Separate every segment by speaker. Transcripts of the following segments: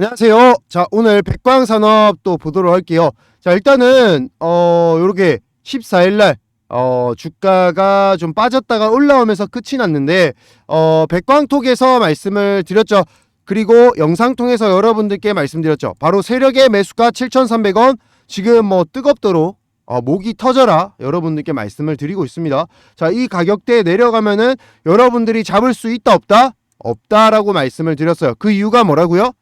Speaker 1: 안녕하세요. 자, 오늘 백광산업 또 보도록 할게요. 자, 일단은 어 요렇게 14일 날 어, 주가가 좀 빠졌다가 올라오면서 끝이 났는데 어, 백광톡에서 말씀을 드렸죠. 그리고 영상 통해서 여러분들께 말씀드렸죠. 바로 세력의 매수가 7,300원 지금 뭐 뜨겁도록 어, 목이 터져라 여러분들께 말씀을 드리고 있습니다. 자, 이 가격대에 내려가면은 여러분들이 잡을 수 있다 없다? 없다라고 말씀을 드렸어요. 그 이유가 뭐라고요?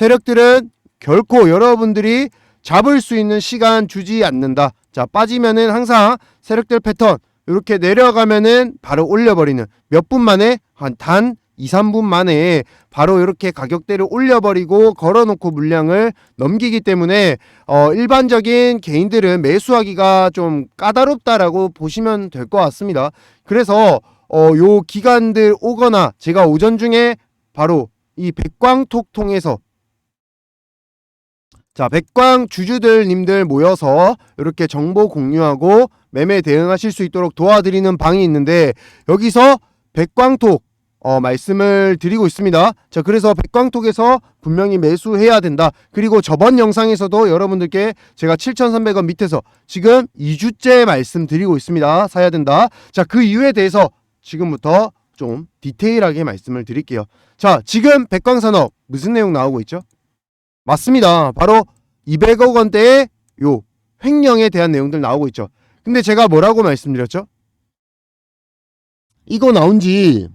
Speaker 1: 세력들은 결코 여러분들이 잡을 수 있는 시간 주지 않는다. 자, 빠지면은 항상 세력들 패턴 이렇게 내려가면은 바로 올려버리는 몇 분 만에 한 단 2, 3분 만에 바로 이렇게 가격대를 올려버리고 걸어놓고 물량을 넘기기 때문에 어, 일반적인 개인들은 매수하기가 좀 까다롭다라고 보시면 될 것 같습니다. 그래서 어, 요 기간들 오거나 제가 오전 중에 바로 이 백광톡 통해서 자, 백광 주주들 님들 모여서 이렇게 정보 공유하고 매매 대응하실 수 있도록 도와드리는 방이 있는데 여기서 백광톡 어, 말씀을 드리고 있습니다. 자, 그래서 백광톡에서 분명히 매수해야 된다. 그리고 저번 영상에서도 여러분들께 제가 7,300원 밑에서 지금 2주째 말씀드리고 있습니다. 사야 된다. 자, 그 이유에 대해서 지금부터 좀 디테일하게 말씀을 드릴게요. 자, 지금 백광산업 무슨 내용 나오고 있죠? 맞습니다. 바로 200억 원대의 요 횡령에 대한 내용들 나오고 있죠. 근데 제가 뭐라고 말씀드렸죠? 이거 나온 지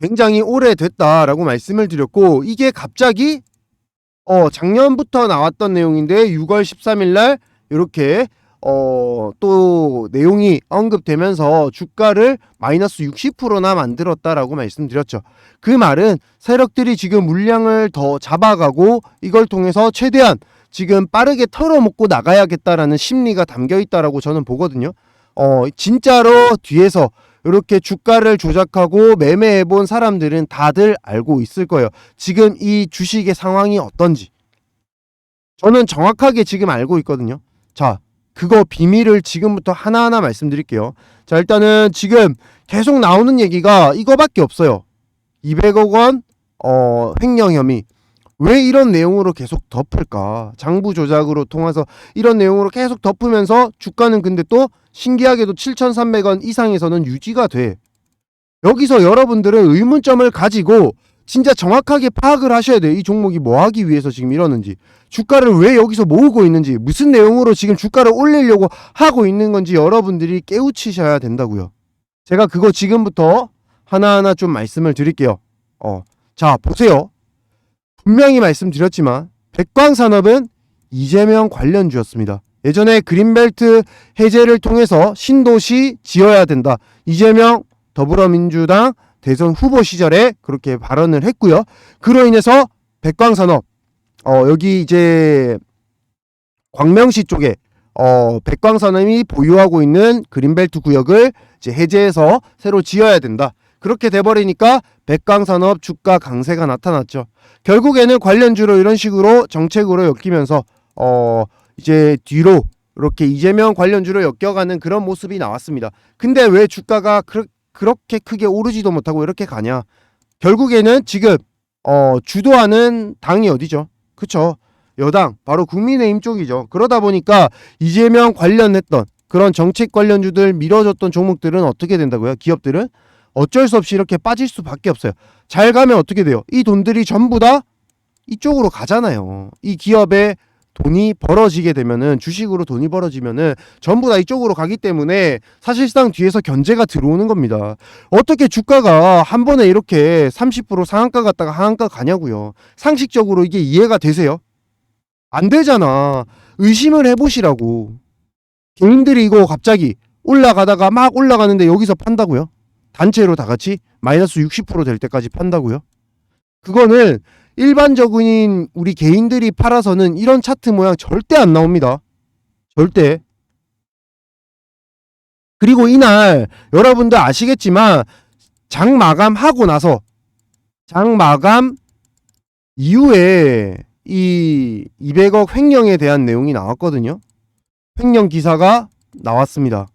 Speaker 1: 굉장히 오래됐다라고 말씀을 드렸고 이게 갑자기 어 작년부터 나왔던 내용인데 6월 13일 날 이렇게 어 또 내용이 언급되면서 주가를 마이너스 60%나 만들었다라고 말씀드렸죠. 그 말은 세력들이 지금 물량을 더 잡아가고 이걸 통해서 최대한 지금 빠르게 털어먹고 나가야겠다라는 심리가 담겨 있다라고 저는 보거든요. 어 진짜로 뒤에서 이렇게 주가를 조작하고 매매해 본 사람들은 다들 알고 있을 거예요. 지금 이 주식의 상황이 어떤지. 저는 정확하게 지금 알고 있거든요. 자, 그거 비밀을 지금부터 하나하나 말씀드릴게요. 자, 일단은 지금 계속 나오는 얘기가 이거밖에 없어요. 200억 원, 어, 횡령 혐의. 왜 이런 내용으로 계속 덮을까? 장부 조작으로 통해서 이런 내용으로 계속 덮으면서 주가는 근데 또 신기하게도 7,300원 이상에서는 유지가 돼. 여기서 여러분들은 의문점을 가지고 진짜 정확하게 파악을 하셔야 돼요. 이 종목이 뭐 하기 위해서 지금 이러는지. 주가를 왜 여기서 모으고 있는지. 무슨 내용으로 지금 주가를 올리려고 하고 있는 건지 여러분들이 깨우치셔야 된다고요. 제가 그거 지금부터 하나하나 좀 말씀을 드릴게요. 어. 자, 보세요. 분명히 말씀드렸지만 백광산업은 이재명 관련주였습니다. 예전에 그린벨트 해제를 통해서 신도시 지어야 된다. 이재명 더불어민주당 대선 후보 시절에 그렇게 발언을 했고요. 그로 인해서 백광산업 어 여기 이제 광명시 쪽에 어 백광산업이 보유하고 있는 그린벨트 구역을 이제 해제해서 새로 지어야 된다. 그렇게 돼 버리니까 백광산업 주가 강세가 나타났죠. 결국에는 관련주로 이런 식으로 정책으로 엮이면서 어 이제 뒤로 이렇게 이재명 관련주로 엮여가는 그런 모습이 나왔습니다. 근데 왜 주가가 그, 그렇게 크게 오르지도 못하고 이렇게 가냐? 결국에는 지금 어 주도하는 당이 어디죠? 그쵸? 여당 바로 국민의힘 쪽이죠. 그러다 보니까 이재명 관련했던 그런 정책 관련주들 밀어줬던 종목들은 어떻게 된다고요? 기업들은 어쩔 수 없이 이렇게 빠질 수밖에 없어요. 잘 가면 어떻게 돼요? 이 돈들이 전부 다 이쪽으로 가잖아요. 이 기업에 돈이 벌어지게 되면은 주식으로 돈이 벌어지면은 전부 다 이쪽으로 가기 때문에 사실상 뒤에서 견제가 들어오는 겁니다. 어떻게 주가가 한 번에 이렇게 30% 상한가 갔다가 하한가 가냐고요. 상식적으로 이게 이해가 되세요? 안 되잖아. 의심을 해보시라고. 개인들이 이거 갑자기 올라가다가 막 올라가는데 여기서 판다고요? 단체로 다 같이 마이너스 60%될 때까지 판다고요? 그거는 일반적인 우리 개인들이 팔아서는 이런 차트 모양 절대 안 나옵니다. 절대. 그리고 이날 여러분들 아시겠지만 장 마감하고 나서 장 마감 이후에 이 200억 횡령에 대한 내용이 나왔거든요. 횡령 기사가 나왔습니다.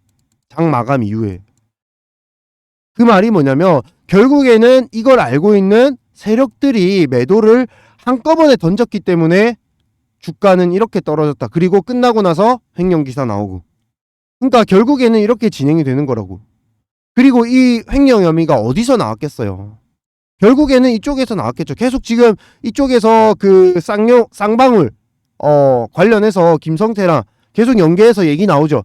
Speaker 1: 장 마감 이후에. 그 말이 뭐냐면 결국에는 이걸 알고 있는 세력들이 매도를 한꺼번에 던졌기 때문에 주가는 이렇게 떨어졌다. 그리고 끝나고 나서 횡령 기사 나오고. 그러니까 결국에는 이렇게 진행이 되는 거라고. 그리고 이 횡령 혐의가 어디서 나왔겠어요? 결국에는 이쪽에서 나왔겠죠. 계속 지금 이쪽에서 그 쌍용 쌍방울 어 관련해서 김성태랑 계속 연계해서 얘기 나오죠.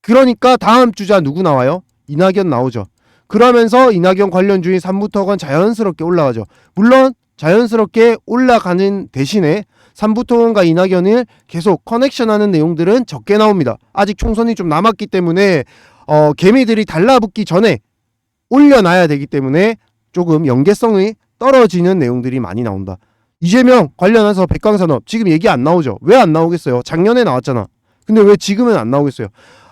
Speaker 1: 그러니까 다음 주자 누구 나와요? 이낙연 나오죠. 그러면서 이낙연 관련 주인 삼부토건 자연스럽게 올라가죠. 물론 자연스럽게 올라가는 대신에 삼부토건과 이낙연을 계속 커넥션하는 내용들은 적게 나옵니다. 아직 총선이 좀 남았기 때문에 어, 개미들이 달라붙기 전에 올려놔야 되기 때문에 조금 연계성이 떨어지는 내용들이 많이 나온다. 이재명 관련해서 백광산업 지금 얘기 안 나오죠. 왜 안 나오겠어요? 작년에 나왔잖아. 근데 왜 지금은 안 나오겠어요?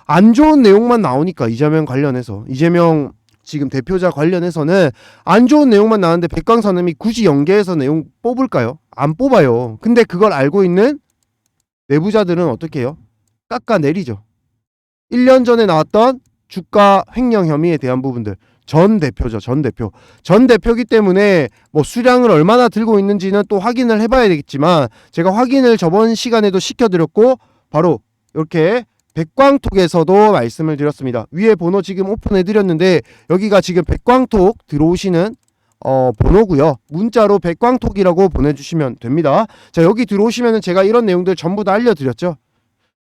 Speaker 1: 안 좋은 내용만 나오니까 이재명 관련해서 이재명 지금 대표자 관련해서는 안 좋은 내용만 나왔는데 백광산업이 굳이 연계해서 내용 뽑을까요? 안 뽑아요. 근데 그걸 알고 있는 내부자들은 어떻게 해요? 깎아내리죠. 1년 전에 나왔던 주가 횡령 혐의에 대한 부분들 전 대표죠. 전 대표. 전 대표기 때문에 뭐 수량을 얼마나 들고 있는지는 또 확인을 해봐야 되겠지만 제가 확인을 저번 시간에도 시켜드렸고 바로 이렇게 백광톡에서도 말씀을 드렸습니다. 위에 번호 지금 오픈해 드렸는데 여기가 지금 백광톡 들어오시는 어, 번호고요. 문자로 백광톡이라고 보내주시면 됩니다. 자 여기 들어오시면은 제가 이런 내용들 전부 다 알려드렸죠.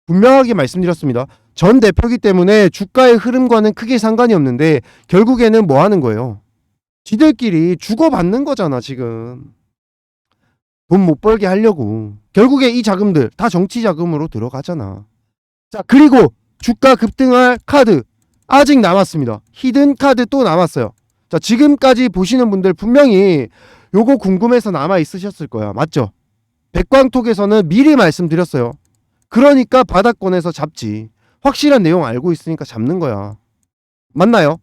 Speaker 1: 분명하게 말씀드렸습니다. 전 대표기 때문에 주가의 흐름과는 크게 상관이 없는데 결국에는 뭐 하는 거예요? 지들끼리 주고받는 거잖아 지금. 돈 못 벌게 하려고. 결국에 이 자금들 다 정치 자금으로 들어가잖아. 자 그리고 주가 급등할 카드 아직 남았습니다. 히든 카드 또 남았어요. 자 지금까지 보시는 분들 분명히 요거 궁금해서 남아 있으셨을 거야. 맞죠? 백광톡에서는 미리 말씀드렸어요. 그러니까 바닥권에서 잡지. 확실한 내용 알고 있으니까 잡는 거야. 맞나요?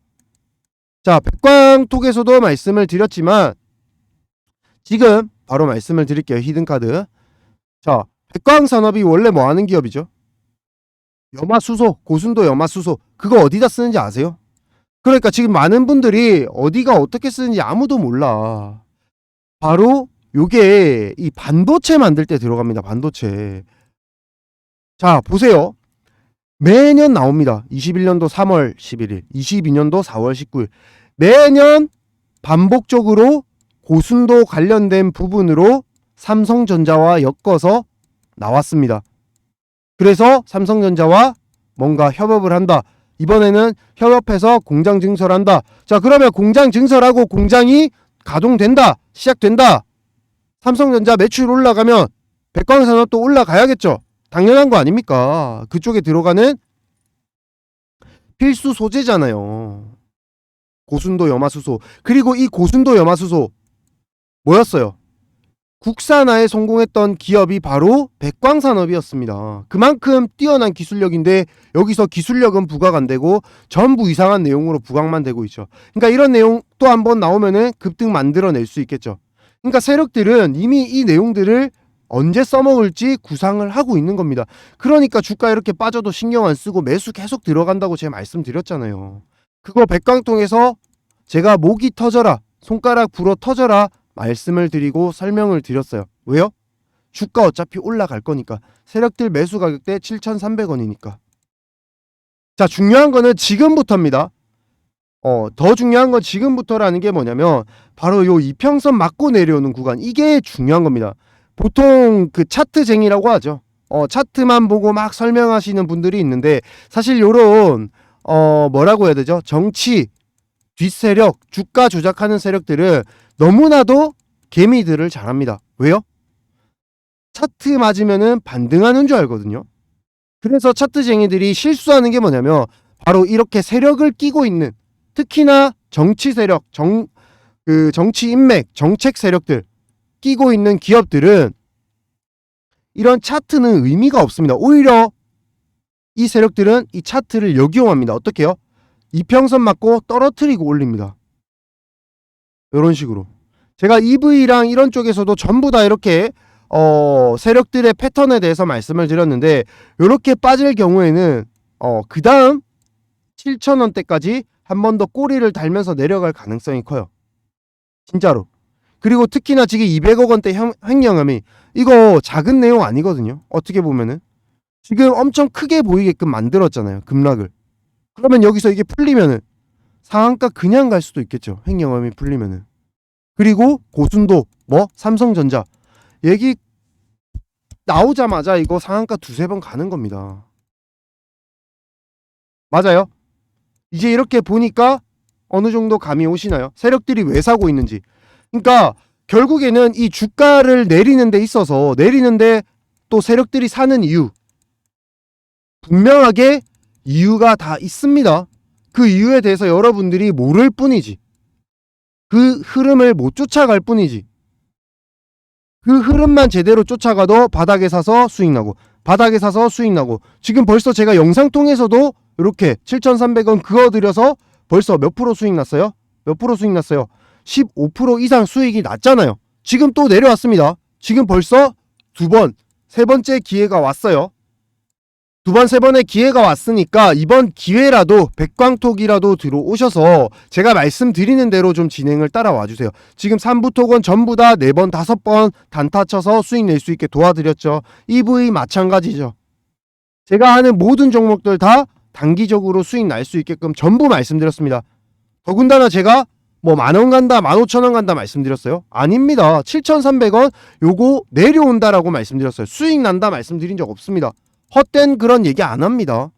Speaker 1: 자, 백광톡에서도 말씀을 드렸지만 지금 바로 말씀을 드릴게요. 히든카드. 자, 백광산업이 원래 뭐 하는 기업이죠? 염화수소, 고순도 염화수소. 그거 어디다 쓰는지 아세요? 그러니까 지금 많은 분들이 어디가 어떻게 쓰는지 아무도 몰라. 바로 요게 이 반도체 만들 때 들어갑니다. 반도체. 자, 보세요. 매년 나옵니다. 21년도 3월 11일, 22년도 4월 19일. 매년 반복적으로 고순도 관련된 부분으로 삼성전자와 엮어서 나왔습니다. 그래서 삼성전자와 뭔가 협업을 한다. 이번에는 협업해서 공장 증설한다. 자, 그러면 공장 증설하고 공장이 가동된다. 시작된다. 삼성전자 매출 올라가면 백광산업도 올라가야겠죠. 당연한 거 아닙니까? 그쪽에 들어가는 필수 소재잖아요. 고순도 염화수소. 그리고 이 고순도 염화수소 뭐였어요? 국산화에 성공했던 기업이 바로 백광산업이었습니다. 그만큼 뛰어난 기술력인데 여기서 기술력은 부각 안 되고 전부 이상한 내용으로 부각만 되고 있죠. 그러니까 이런 내용 또 한 번 나오면은 급등 만들어낼 수 있겠죠. 그러니까 세력들은 이미 이 내용들을 언제 써먹을지 구상을 하고 있는 겁니다. 그러니까 주가 이렇게 빠져도 신경 안 쓰고 매수 계속 들어간다고 제가 말씀드렸잖아요. 그거 백광통에서 제가 목이 터져라, 손가락 불어 터져라 말씀을 드리고 설명을 드렸어요. 왜요? 주가 어차피 올라갈 거니까. 세력들 매수 가격대 7,300원이니까. 자, 중요한 거는 지금부터입니다. 어, 더 중요한 건 지금부터라는 게 뭐냐면 바로 요 이평선 맞고 내려오는 구간 이게 중요한 겁니다. 보통 그 차트쟁이라고 하죠. 어, 차트만 보고 막 설명하시는 분들이 있는데 사실 요런 어, 뭐라고 해야 되죠? 정치 뒷세력, 주가 조작하는 세력들은 너무나도 개미들을 잘합니다. 왜요? 차트 맞으면은 반등하는 줄 알거든요. 그래서 차트쟁이들이 실수하는 게 뭐냐면 바로 이렇게 세력을 끼고 있는 특히나 정치 세력, 정, 그 정치 인맥, 정책 세력들 끼고 있는 기업들은 이런 차트는 의미가 없습니다. 오히려 이 세력들은 이 차트를 역이용합니다. 어떻게요? 이평선 맞고 떨어뜨리고 올립니다. 이런 식으로. 제가 EV랑 이런 쪽에서도 전부 다 이렇게 어, 세력들의 패턴에 대해서 말씀을 드렸는데 이렇게 빠질 경우에는 어, 그 다음 7,000원대까지 한 번 더 꼬리를 달면서 내려갈 가능성이 커요. 진짜로. 그리고 특히나 지금 200억 원대 형- 횡령함이 이거 작은 내용 아니거든요. 어떻게 보면은 지금 엄청 크게 보이게끔 만들었잖아요. 급락을. 그러면 여기서 이게 풀리면은 상한가 그냥 갈 수도 있겠죠. 횡령함이 풀리면은. 그리고 고순도 뭐 삼성전자 얘기 나오자마자 이거 상한가 두세 번 가는 겁니다. 맞아요. 이제 이렇게 보니까 어느 정도 감이 오시나요? 세력들이 왜 사고 있는지. 그러니까 결국에는 이 주가를 내리는 데 있어서 내리는데 또 세력들이 사는 이유 분명하게 이유가 다 있습니다. 그 이유에 대해서 여러분들이 모를 뿐이지. 그 흐름을 못 쫓아갈 뿐이지. 그 흐름만 제대로 쫓아가도 바닥에 사서 수익 나고 바닥에 사서 수익 나고 지금 벌써 제가 영상 통해서도 이렇게 7,300원 그어 들여서 벌써 몇 프로 수익 났어요? 몇 프로 수익 났어요? 15% 이상 수익이 났잖아요. 지금 또 내려왔습니다. 지금 벌써 두 번, 세 번째 기회가 왔어요. 두 번, 세 번의 기회가 왔으니까 이번 기회라도 백광톡이라도 들어오셔서 제가 말씀드리는 대로 좀 진행을 따라와 주세요. 지금 3부 톡은 전부 다 4번, 5번 단타 쳐서 수익 낼 수 있게 도와드렸죠. EV 마찬가지죠. 제가 하는 모든 종목들 다 단기적으로 수익 날 수 있게끔 전부 말씀드렸습니다. 더군다나 제가 뭐 만 원 간다, 만 오천 원 간다 말씀드렸어요? 아닙니다. 7,300원 요거 내려온다라고 말씀드렸어요. 수익 난다 말씀드린 적 없습니다. 헛된 그런 얘기 안 합니다.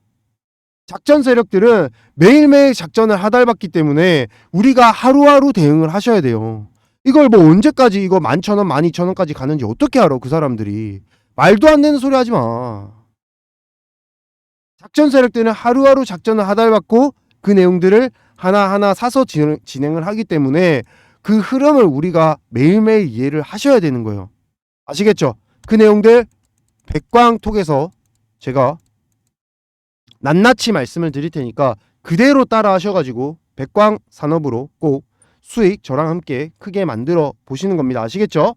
Speaker 1: 작전 세력들은 매일매일 작전을 하달받기 때문에 우리가 하루하루 대응을 하셔야 돼요. 이걸 뭐 언제까지 이거 만천원, 만이천원까지 가는지 어떻게 알아, 그 사람들이. 말도 안 되는 소리 하지 마. 작전 세력들은 하루하루 작전을 하달받고 그 내용들을 하나하나 사서 진행, 진행을 하기 때문에 그 흐름을 우리가 매일매일 이해를 하셔야 되는 거예요. 아시겠죠? 그 내용들 백광톡에서 제가 낱낱이 말씀을 드릴 테니까 그대로 따라 하셔가지고 백광 산업으로 꼭 수익 저랑 함께 크게 만들어 보시는 겁니다. 아시겠죠?